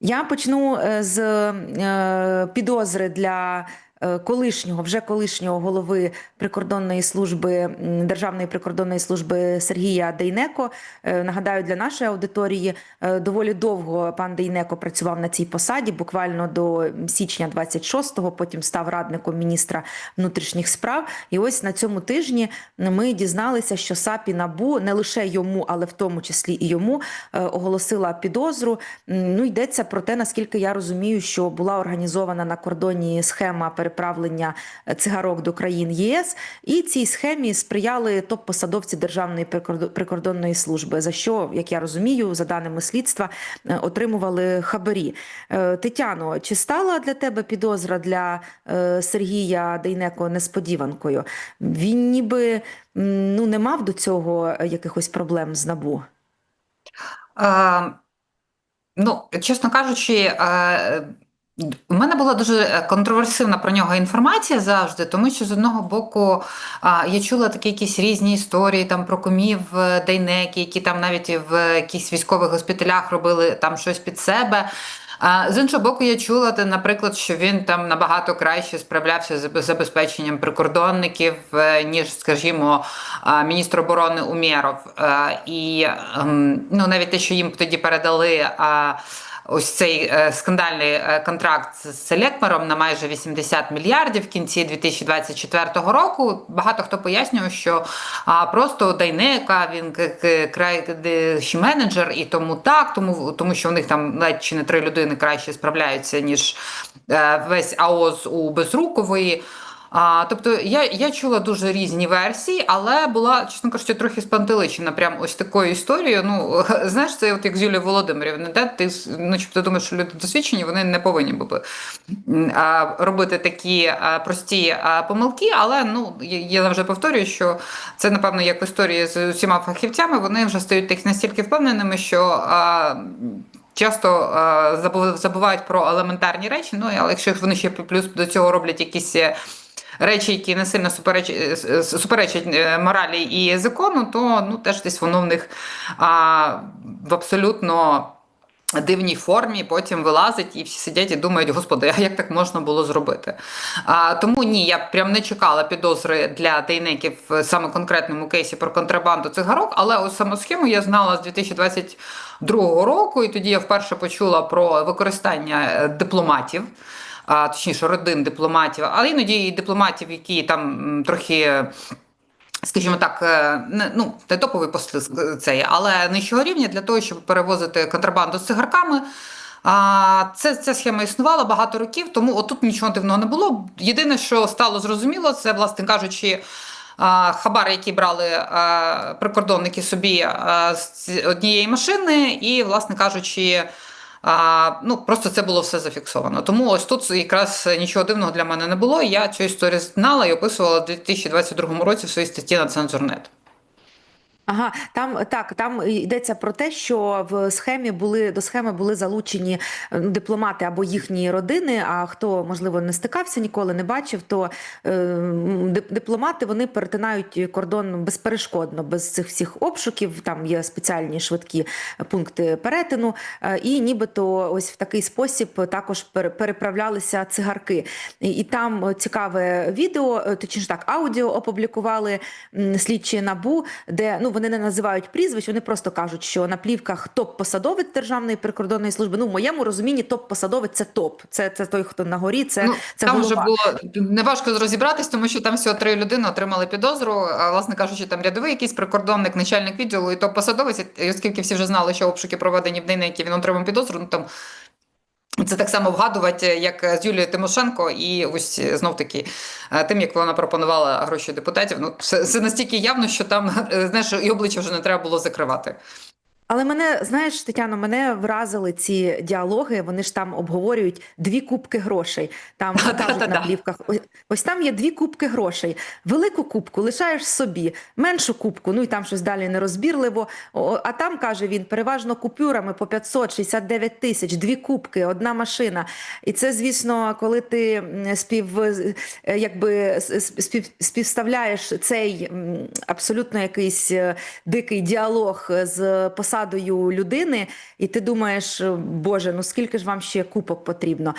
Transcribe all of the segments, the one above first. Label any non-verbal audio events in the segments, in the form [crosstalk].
Я почну е, з е, підозри для колишнього, вже колишнього голови прикордонної служби Державної прикордонної служби Сергія Дейнеко. Е, Нагадаю, для нашої аудиторії е, доволі довго пан Дейнеко працював на цій посаді, буквально до січня 26-го, потім став радником міністра внутрішніх справ. І ось на цьому тижні ми дізналися, що САПі НАБУ не лише йому, але в тому числі і йому е, оголосила підозру. Ну йдеться про те, наскільки я розумію, що була організована на кордоні схема переправлення е, цигарок до країн ЄС, і цій схемі сприяли топ-посадовці Державної прикордонної служби, за що, як я розумію, за даними слідства, е, отримували хабарі. Е, Тетяно, чи стала для тебе підозра для Сергія Дейнеко несподіванкою? Він ніби ну не мав до цього якихось проблем з набу. Е, ну, чесно кажучи, у мене була дуже контроверсивна про нього інформація завжди, тому що з одного боку я чула такі якісь різні історії там про кумів е, Дейнекі, які там навіть в якихось військових госпіталях робили там щось під себе. З іншого боку, я чула, наприклад, що він там набагато краще справлявся з забезпеченням прикордонників, е, ніж, скажімо, міністр оборони Умєров. Е, І ем, ну, навіть те, що їм тоді передали. Ось цей е, скандальний е, контракт з Селекмером на майже 80 мільярдів в кінці 2024 року. Багато хто пояснював, що просто Дайнека він к- к- менеджер, і тому так, тому, тому що у них там ледь чи не три людини краще справляються, ніж е, весь АОЗ у Безрукової. А, тобто я, я чула дуже різні версії, але була, чесно кажучи, трохи спантеличена прям ось такою історією. Ну, [laughs] знаєш, це от як з Юлією Володимирівною, де ти начебто думаєш, що люди досвідчені, вони не повинні були а, робити такі а, прості а, помилки, але ну, я, завжди повторюю, що це, напевно, як в історії з усіма фахівцями, вони вже стають так настільки впевненими, що. А, Часто забувають про елементарні речі, ну але якщо вони ще плюс до цього роблять якісь речі, які не сильно супереч... е, суперечать е, моралі і закону, то ну теж десь воно в них а, в абсолютно дивній формі, потім вилазить і всі сидять і думають, господи, а як так можна було зробити? А, тому ні, я прям не чекала підозри для дейнеків в саме конкретному кейсі про контрабанду цигарок, але ось саму схему я знала з 2022 року, і тоді я вперше почула про використання е, дипломатів. А, точніше, родин дипломатів, але іноді і дипломатів, які там трохи скажімо так, е, не, ну, не топовий посил цей, але нижчого рівня для того, щоб перевозити контрабанду з цигарками. А, це, ця схема існувала багато років, тому отут нічого дивного не було. Єдине, що стало зрозуміло, це, власне кажучи, а, хабар, який брали прикордонники собі з однієї машини, і, власне кажучи, а, ну, просто це було все зафіксовано. Тому ось тут якраз нічого дивного для мене не було. Я цю історію знала і описувала у 2022 році в своїй статті на Цензурнет. Ага, там так, там йдеться про те, що в схемі були до схеми були залучені е, ну, дипломати або їхні родини. А хто можливо не стикався, ніколи не бачив, то е, дипломати вони перетинають кордон безперешкодно, без цих всіх обшуків. Там є спеціальні швидкі пункти перетину, е, і нібито ось в такий спосіб також пере- переправлялися цигарки. І, і там цікаве відео, е, точніше так, аудіо опублікували слідчі набу, де ну вони не називають прізвищ, вони просто кажуть, що на плівках топ-посадовець Державної прикордонної служби. Ну, в моєму розумінні, топ-посадовець це топ. Це, це той, хто на горі, це, ну, це там голова. вже було неважко розібратись, тому що там всього три людини отримали підозру. А власне кажучи, там рядовий якийсь прикордонник, начальник відділу і то посадовець. І оскільки всі вже знали, що обшуки проведені в день, на який він отримав підозру, ну там. Це так само вгадувати, як з Юлією Тимошенко, і ось знов таки тим, як вона пропонувала гроші депутатів. Ну це, це настільки явно, що там знаєш, і обличчя вже не треба було закривати. Але мене знаєш, Тетяно, мене вразили ці діалоги. Вони ж там обговорюють дві кубки грошей. Там [laughs] кажуть на плівках. Ось, там є дві кубки грошей. Велику кубку лишаєш собі, меншу кубку, ну і там щось далі нерозбірливо. А там каже він переважно купюрами по 569 тисяч, дві кубки, одна машина. І це, звісно, коли ти спів, е, якби спів, співставляєш цей абсолютно якийсь е, дикий діалог з посадою посадою людини, і ти думаєш, Боже, ну скільки ж вам ще купок потрібно?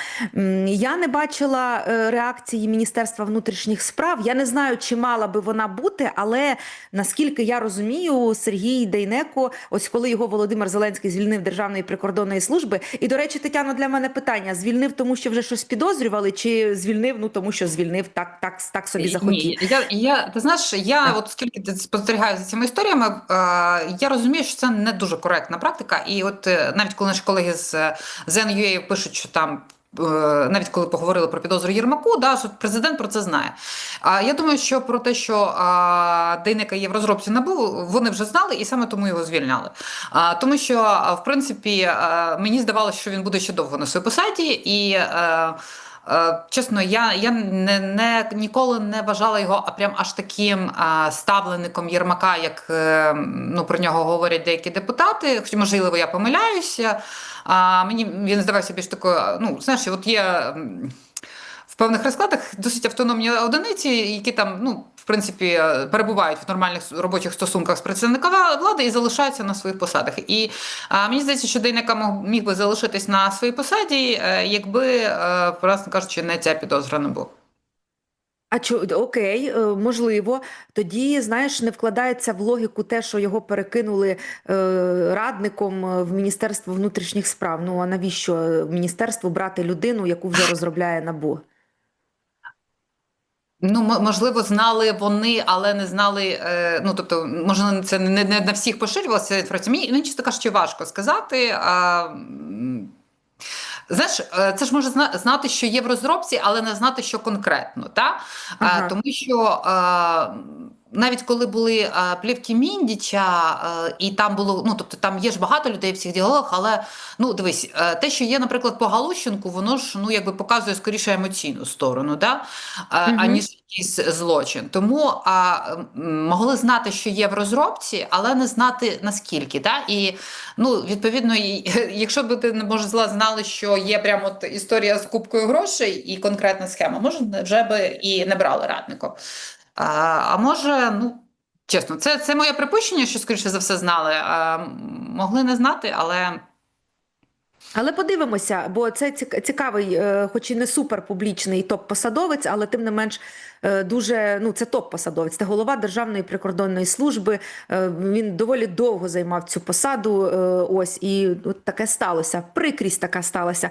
Я не бачила е, реакції Міністерства внутрішніх справ. Я не знаю, чи мала би вона бути, але наскільки я розумію, Сергій Дейнеко, ось коли його Володимир Зеленський звільнив Державної прикордонної служби. І, до речі, Тетяно, для мене питання: звільнив тому, що вже щось підозрювали, чи звільнив ну тому, що звільнив так, так, так собі захотів. Ні, я, я, ти знаєш, я Так. от скільки ти спостерігаю за цими історіями, е, я розумію, що це не дуже коректна практика. І от е, навіть коли наші колеги з е, ZNUA пишуть, що там. е, Навіть коли поговорили про підозру Єрмаку, да, президент про це знає. А я думаю, що про те, що а, Дейнека є в розробці НАБУ, вони вже знали і саме тому його звільняли. А, тому що, в принципі, а, мені здавалося, що він буде ще довго на своїй посаді, і е, Е, Чесно, я, я не, не, ніколи не вважала його прям аж таким ставленником Єрмака, як е, ну, про нього говорять деякі депутати. Хоч, можливо, я помиляюся. А, мені він здавався більш такою, ну, знаєш, от є. Певних розкладах досить автономні одиниці, які там, ну, в принципі, е, перебувають в нормальних робочих стосунках з представниками влади і залишаються на своїх посадах. І а, мені здається, що Дейнека міг би залишитись на своїй посаді, е, якби, е, власне кажучи, не ця підозра не була. А чо окей, можливо, тоді знаєш, не вкладається в логіку те, що його перекинули радником в Міністерство внутрішніх справ. Ну а навіщо міністерству брати людину, яку вже розробляє набу? Ну, можливо, знали вони, але не знали. Е, ну, тобто, можливо, це не, не на всіх поширювалася інформація. Мені, мені чесно кажучи, важко сказати. А, знаєш, е, це ж може знати, що є в розробці, але не знати, що конкретно. Та? Ага. тому що. А, навіть коли були а, плівки Міндіча, а, і там було, ну тобто там є ж багато людей в цих діалогах, але ну дивись, е, те, що є, наприклад, по Галущенку, воно ж ну якби показує скоріше емоційну сторону, да? а, Мгм. аніж якийсь злочин. Тому а, могли знати, що є в розробці, але не знати наскільки. Да? І ну, відповідно, і, [laughs] якщо б ти не може зла знали, що є прямо от історія з купкою грошей і конкретна схема, може вже би і не брали радником. А, може, ну. Чесно, це, це моє припущення, що скоріше за все знали. А, могли не знати, але Але подивимося, бо це цікавий, е, хоч і не суперпублічний топ-посадовець, але тим не менш е, дуже ну це топ-посадовець. Це голова Державної прикордонної служби. Е, Він доволі довго займав цю посаду. Ось і от таке сталося. Прикрість така сталася.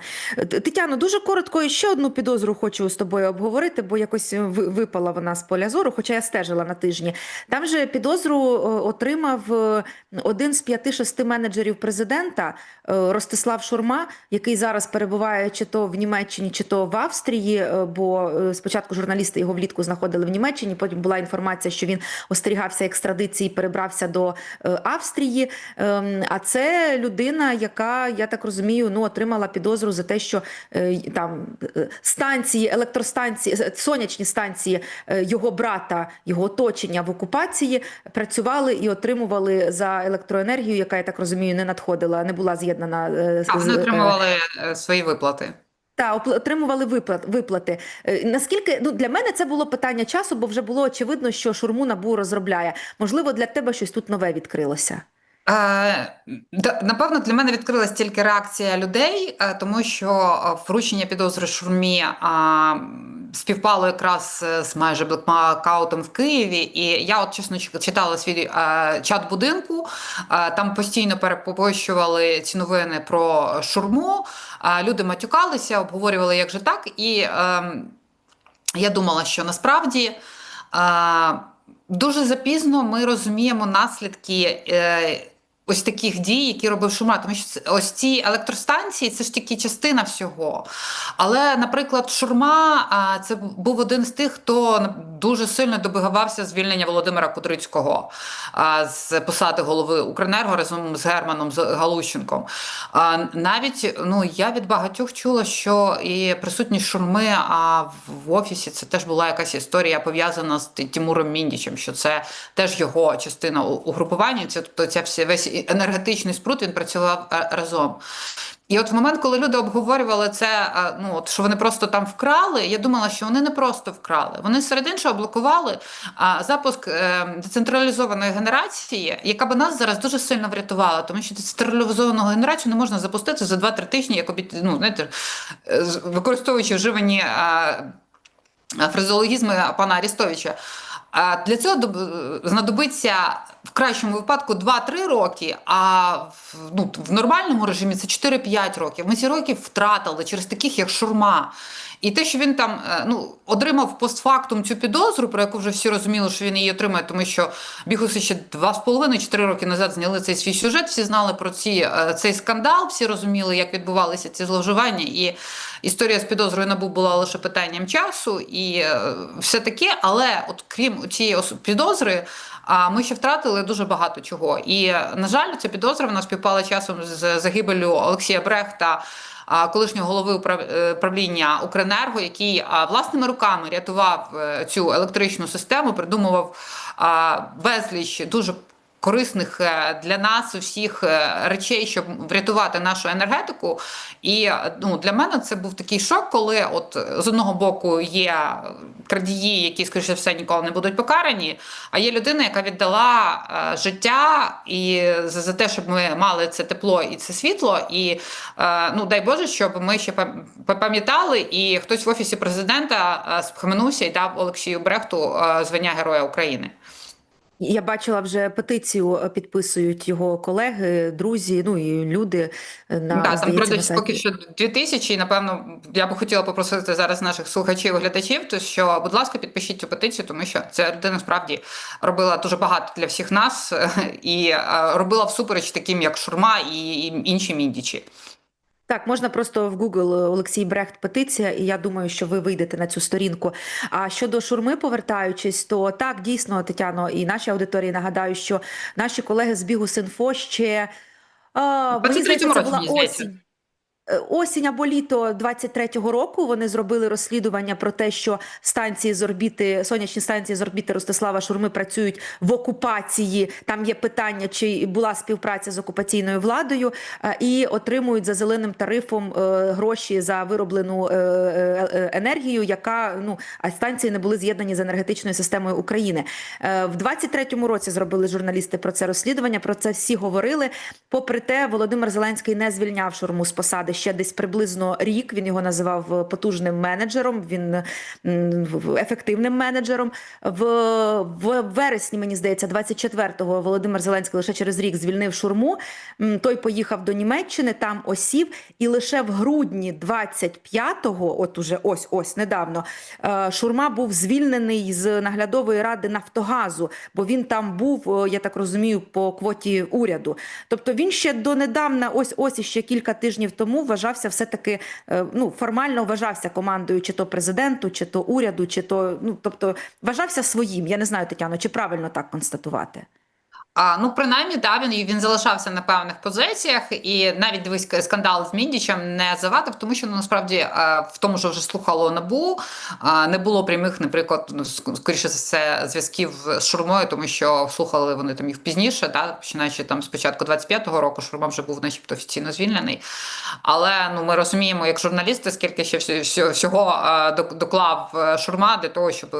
Тетяно, дуже коротко ще одну підозру хочу з тобою обговорити, бо якось ви- випала вона з поля зору, хоча я стежила на тижні. Там же підозру отримав один з п'яти-шести менеджерів президента Ростислав Шурма, який зараз перебуває чи то в Німеччині, чи то в Австрії. е, Бо е, спочатку журналісти його влітку знаходили в Німеччині. Потім була інформація, що він остерігався екстрадиції, перебрався до е, Австрії. Ем, А це людина, яка я так розумію, ну отримала підозру за те, що там станції, електростанції, сонячні станції його брата, його оточення в окупації працювали і отримували за електроенергію, яка я так розумію, не надходила, не була з'єднана е, а, з- отримували е, свої виплати. та отримували виплат, виплати. Е, Наскільки ну для мене це було питання часу, бо вже було очевидно, що шурму набу розробляє. Можливо, для тебе щось тут нове відкрилося. Е, Напевно, для мене відкрилась тільки реакція людей, е, тому що е, вручення підозри шурмі співпало якраз з майже блекмакаутом в Києві. І я, от чесно читала свій чат будинку. Там постійно перепощували ці новини про шурму. Люди матюкалися, обговорювали, як же так. І ем, я думала, що насправді. Дуже запізно ми розуміємо наслідки е, ось таких дій, які робив Шурма. Тому що ось ці електростанції це ж тільки частина всього. Але, наприклад, Шурма це був один з тих, хто дуже сильно добивався звільнення Володимира Кудрицького з посади голови Укренерго разом з Германом з Галущенком. Навіть ну, я від багатьох чула, що і присутність Шурми в офісі це теж була якась історія пов'язана з Тимуром Міндічем, що це теж його частина угрупування. Це тобто ця вся весь енергетичний спрут, він працював е, разом. І от в момент, коли люди обговорювали це, е, ну от що вони просто там вкрали, я думала, що вони не просто вкрали. Вони серед іншого блокували а, запуск е, децентралізованої генерації, яка би нас зараз дуже сильно врятувала, тому що децентралізовану генерацію не можна запустити за 2-3 тижні, як обіт... ну, знаєте, е, використовуючи вживані фразеологізми пана Арістовича. А Для цього знадобиться в кращому випадку 2-3 роки, а ну, в нормальному режимі це 4-5 років. Ми ці роки втратили через таких, як Шурма. І те, що він там е, ну, отримав постфактум цю підозру, про яку вже всі розуміли, що він її отримає, тому що бігуси ще 2,5-4 роки назад зняли цей свій сюжет, всі знали про ці, е, цей скандал, всі розуміли, як відбувалися ці зловживання. І історія з підозрою набу була лише питанням часу і е, все таке. Але от крім цієї підозри, а ми ще втратили дуже багато чого. І, на жаль, ця підозра вона співпала часом з загибелю Олексія Брехта. Колишнього голови управ- е, Укренерго, який власними руками рятував е, цю електричну систему, придумував безліч дуже корисних е, для нас усіх е, речей, щоб врятувати нашу енергетику. І е, ну, для мене це був такий шок, коли от з одного боку є крадії, які, скоріше все, ніколи не будуть покарані, а є людина, яка віддала е, життя і за, за те, щоб ми мали це тепло і це світло. І е, ну дай Боже, щоб ми ще пам'ятали, і хтось в офісі президента схаменувся і дав Олексію Брехту е, звання Героя України. Я бачила вже петицію, е, підписують його колеги, друзі, ну і люди е, на Да, там на поки що дві тисячі, і напевно я би хотіла попросити зараз наших слухачів і глядачів, то що, будь ласка, підпишіть цю петицію, тому що ця людина справді робила дуже багато для всіх нас [laughs] і е, робила всупереч таким, як Шурма і інші міндічі. Так, можна просто в Google е, Олексій Брехт петиція, і я думаю, що ви вийдете на цю сторінку. А щодо шурми, повертаючись, то так дійсно, Тетяно, і нашій аудиторії нагадаю, що наші колеги з бігу Синфо ще а, мені здається, це була осінь. Е, Осінь або літо 23-го року вони зробили розслідування про те, що станції з орбіти, сонячні станції з орбіти Ростислава Шурми працюють в окупації. Там є питання, чи була співпраця з окупаційною владою, е, і отримують за зеленим тарифом е, гроші за вироблену енергію, яка ну а станції не були з'єднані з енергетичною системою України. В 23-му році зробили журналісти про це розслідування. Про це всі говорили. Попри те, Володимир Зеленський не звільняв Шурму з посади ще десь приблизно рік. Він його називав е, потужним менеджером. Він ефективним менеджером. В, в вересні, мені здається, 24-го Володимир Зеленський лише через рік звільнив Шурму. Той поїхав до Німеччини, там осів, і лише в грудні 25-го, от уже ось ось недавно, е, Шурма був звільнений з наглядової ради Нафтогазу, бо він там був, е, я так розумію, по квоті уряду. Тобто він ще донедавна, ось ось іще кілька тижнів тому, вважався все-таки е, ну формально вважався командою, чи то президенту, чи то уряду, чи то ну тобто вважався своїм. Я не знаю, Тетяно, чи правильно так констатувати. А, ну, принаймні, да, він, він залишався на певних позиціях, і навіть дивись, скандал з Міндічем не завадив, тому що ну, насправді е, в тому, що вже слухало НАБУ, е, не було прямих, наприклад, ну, скоріше за все, зв'язків з Шурмою, тому що слухали вони там їх пізніше, да, починаючи там з початку 25-го року, Шурма вже був начебто офіційно звільнений. Але ну, ми розуміємо, як журналісти, скільки ще всього, е, док- доклав Шурма для того, щоб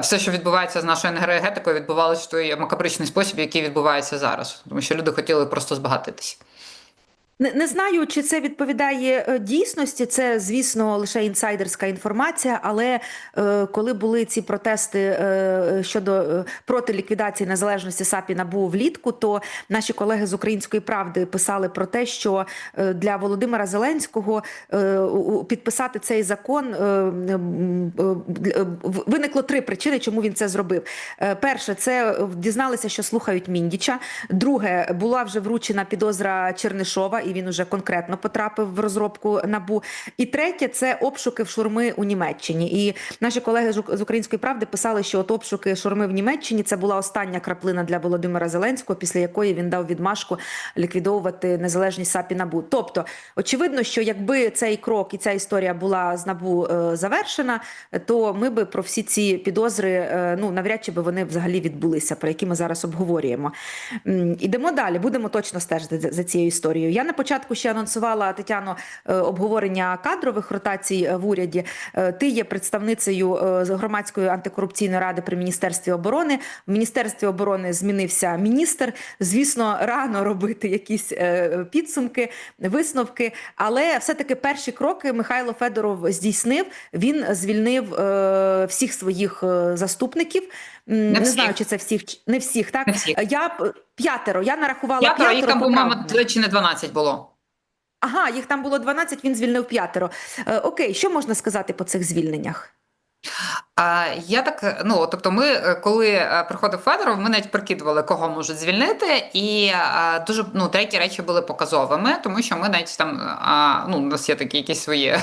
все, що відбувається з нашою енергетикою, відбувалося в той макабричний спосіб, який відбувається зараз. Тому що люди хотіли просто збагатитися. Не, не знаю, чи це відповідає е, дійсності. Це, звісно, лише інсайдерська інформація. Але е, коли були ці протести е, щодо е, проти ліквідації незалежності САП і НАБУ влітку, то наші колеги з Української правди писали про те, що е, для Володимира Зеленського е, підписати цей закон е, е, виникло три причини, чому він це зробив. Е, Перше, це е, дізналися, що слухають Міндіча. Друге, була вже вручена підозра Чернишова, і він уже конкретно потрапив в розробку набу. І третє це обшуки в шурми у Німеччині. І наші колеги з української правди писали, що от обшуки шурми в Німеччині це була остання краплина для Володимира Зеленського, після якої він дав відмашку ліквідовувати незалежність САП і набу. Тобто, очевидно, що якби цей крок і ця історія була з набу е, завершена, то ми би про всі ці підозри, е, ну навряд чи би вони взагалі відбулися, про які ми зараз обговорюємо. Ідемо далі, будемо точно стежити за- цією історією. Я початку ще анонсувала Тетяно е, обговорення кадрових ротацій е, в уряді. Е, Ти є представницею громадської антикорупційної ради при міністерстві оборони. В міністерстві оборони змінився міністр. Звісно, рано робити якісь підсумки, висновки, але все-таки перші кроки Михайло Федоров здійснив. Він звільнив всіх своїх заступників. Не, всіх. знаю, чи це всіх не всіх. Так Не всіх. я п'ятеро. Я нарахувала П'ятеро, п'ятеро. їх там, по-моєму, чи не 12 було. Ага, їх там було 12, він звільнив п'ятеро. Е, окей, що можна сказати по цих звільненнях? Я так, ну тобто, ми, е, коли е, приходив Федоров, ми навіть прикидували, кого можуть звільнити, і е, дуже ну деякі речі були показовими, тому що ми навіть там ну у нас є такі якісь свої е,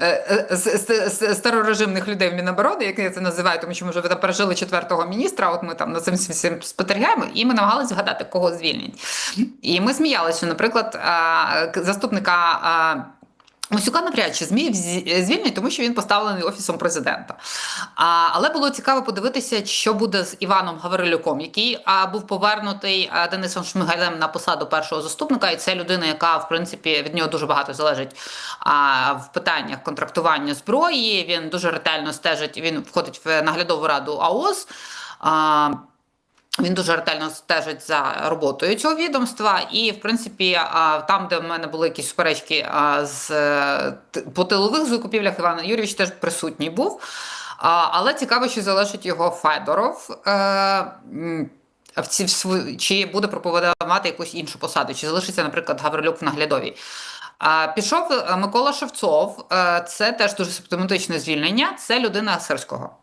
е, старорежимних людей в Міноборони, як я це називаю, тому що ми вже пережили четвертого міністра. От ми там на цим всім спостерігаємо, і ми намагалися згадати, кого звільнять. І ми сміялися, наприклад, заступника. Мосюка навряд змі звільнять, тому що він поставлений офісом президента. А, але було цікаво подивитися, що буде з Іваном Гаврилюком, який а, був повернутий а, Денисом Шмигалем на посаду першого заступника, і це людина, яка в принципі від нього дуже багато залежить а, в питаннях контрактування зброї. Він дуже ретельно стежить. Він входить в наглядову раду АОС. А, він дуже ретельно стежить за роботою цього відомства, і в принципі, там, де в мене були якісь суперечки з е, по тилових закупівлях, Іван Юрійович теж присутній був. Але цікаво, чи залишить його Федоров. е, в ці, чи буде пропонувати якусь іншу посаду, чи залишиться, наприклад, Гаврилюк в наглядовій. Пішов е, Микола Шевцов, це теж дуже симптоматичне звільнення. Це людина Сирського.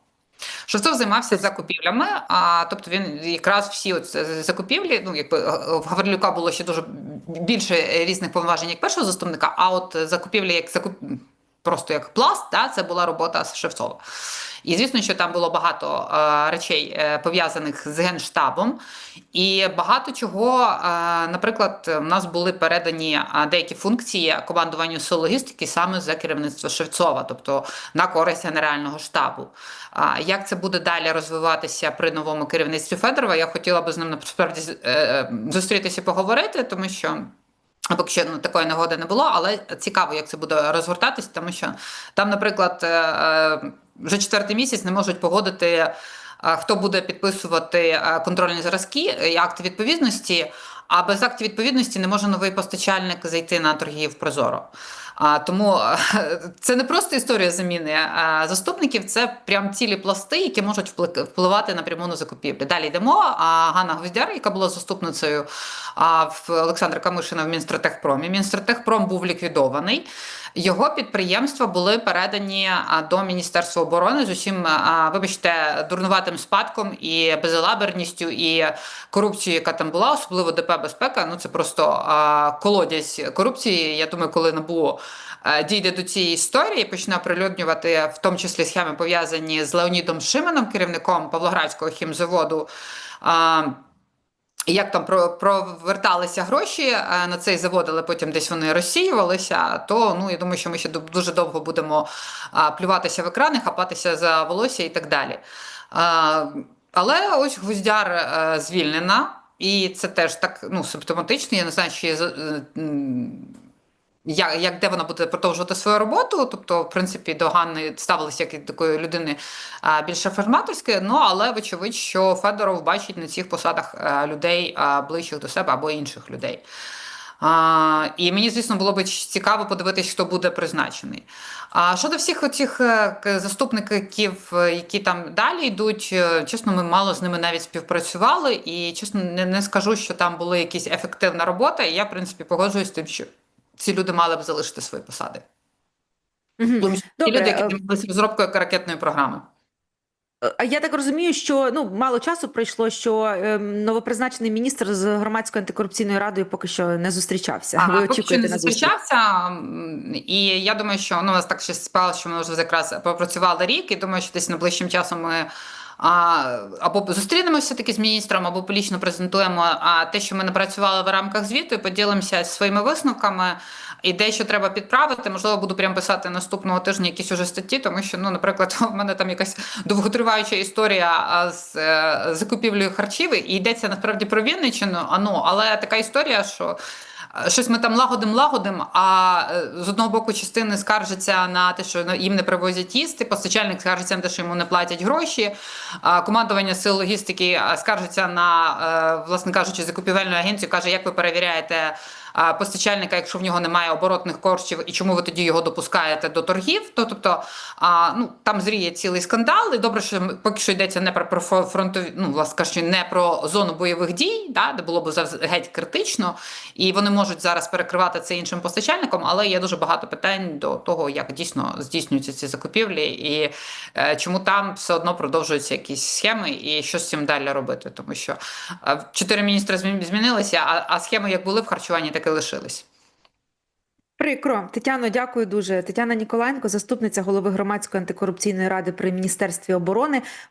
Шевцов займався закупівлями, а тобто він якраз всі от закупівлі, ну якби е, в Гаврилюка було ще дуже більше різних повноважень як першого заступника, а от закупівлі як закуп... просто як пласт, да, це була робота Шевцова. І звісно, що там було багато е, речей е, пов'язаних з генштабом, і багато чого, е, наприклад, в нас були передані е, деякі функції командуванню сил логістики саме за керівництва Шевцова, тобто на користь генерального штабу. А як це буде далі розвиватися при новому керівництві Федорова? Я хотіла би з ним насправді е, е, зустрітися і поговорити, тому що. Поки що ну, такої нагоди не було, але цікаво, як це буде розгортатись, тому що там, наприклад, е, е, вже четвертий місяць не можуть погодити, е, хто буде підписувати контрольні зразки і акти відповідності. А без актів відповідності не може новий постачальник зайти на торгів Прозоро. А, тому [laughs] це не просто історія заміни а, заступників, це прям цілі пласти, які можуть впли- впливати напряму на закупівлі. Далі йдемо. А Ганна Гвоздяр, яка була заступницею в Олександра Камишина в Мінстратехпромі. Мінстратехпром був ліквідований. Його підприємства були передані до Міністерства оборони з усім, вибачте, дурнуватим спадком і безалаберністю, і корупцією, яка там була, особливо ДП безпека. Ну це просто колодязь корупції. Я думаю, коли НАБУ дійде до цієї історії, почне оприлюднювати в тому числі схеми пов'язані з Леонідом Шименом, керівником Павлоградського хімзаводу. Як там проверталися гроші е, на цей завод, але потім десь вони розсіювалися, то ну я думаю, що ми ще дуже довго будемо плюватися в екрани, хапатися за волосся і так далі. Але ось Гвоздяр е, звільнена, і це теж так ну, симптоматично. Я не знаю, чи. Як, як де вона буде продовжувати свою роботу, тобто, в принципі, до Ганни ставилися як такої людини а, більш реформаторської, ну але вочевидь, що Федоров бачить на цих посадах а, людей а, ближчих до себе або інших людей. А, і мені, звісно, було б цікаво подивитися, хто буде призначений. А щодо всіх оцих е, заступників, е, які там далі йдуть, е, чесно, ми мало з ними навіть співпрацювали, і чесно, не, не скажу, що там була якась ефективна робота. І я, в принципі, погоджуюсь з тим, що ці люди мали б залишити свої посади. Мгм. Тому що ті люди, які е, займалися розробкою ракетної програми. А я так розумію, що ну мало часу пройшло, що ем, новопризначений міністр з громадською антикорупційною радою поки що не зустрічався. Ага, Ви поки що не зустрічався, і я думаю, що ну, у нас так ще спало, що ми вже якраз попрацювали рік, і думаю, що десь найближчим часом ми а, або зустрінемося таки з міністром, або публічно презентуємо а, те, що ми напрацювали в рамках звіту, і поділимося своїми висновками. І дещо треба підправити. Можливо, буду прям писати наступного тижня якісь уже статті, тому що, ну, наприклад, [laughs] в мене там якась довготриваюча історія з е, закупівлею харчів, і йдеться насправді про Вінниччину, а, ну, але така історія, що. Щось ми там лагодим, лагодим, а е, з одного боку частини скаржаться на те, що ну, їм не привозять їсти, постачальник скаржиться на те, що йому не платять гроші, командування сил логістики скаржиться на, е, власне кажучи, закупівельну агенцію, каже, як ви перевіряєте постачальника, якщо в нього немає оборотних коштів, і чому ви тоді його допускаєте до торгів? То, тобто, а, ну, там зріє цілий скандал, і добре, що поки що йдеться не про, фронтові, ну, власне кажучи, не про зону бойових дій, да, де було б геть критично, і вони можуть зараз перекривати це іншим постачальником, але є дуже багато питань до того, як дійсно здійснюються ці закупівлі, і е, чому там все одно продовжуються якісь схеми, і що з цим далі робити, тому що е, чотири міністри змі- змінилися, а, а схеми як були в харчуванні, так і лишились. Прикро, Тетяно, дякую дуже. Тетяна Ніколаєнко, заступниця голови громадської антикорупційної ради при міністерстві оборони,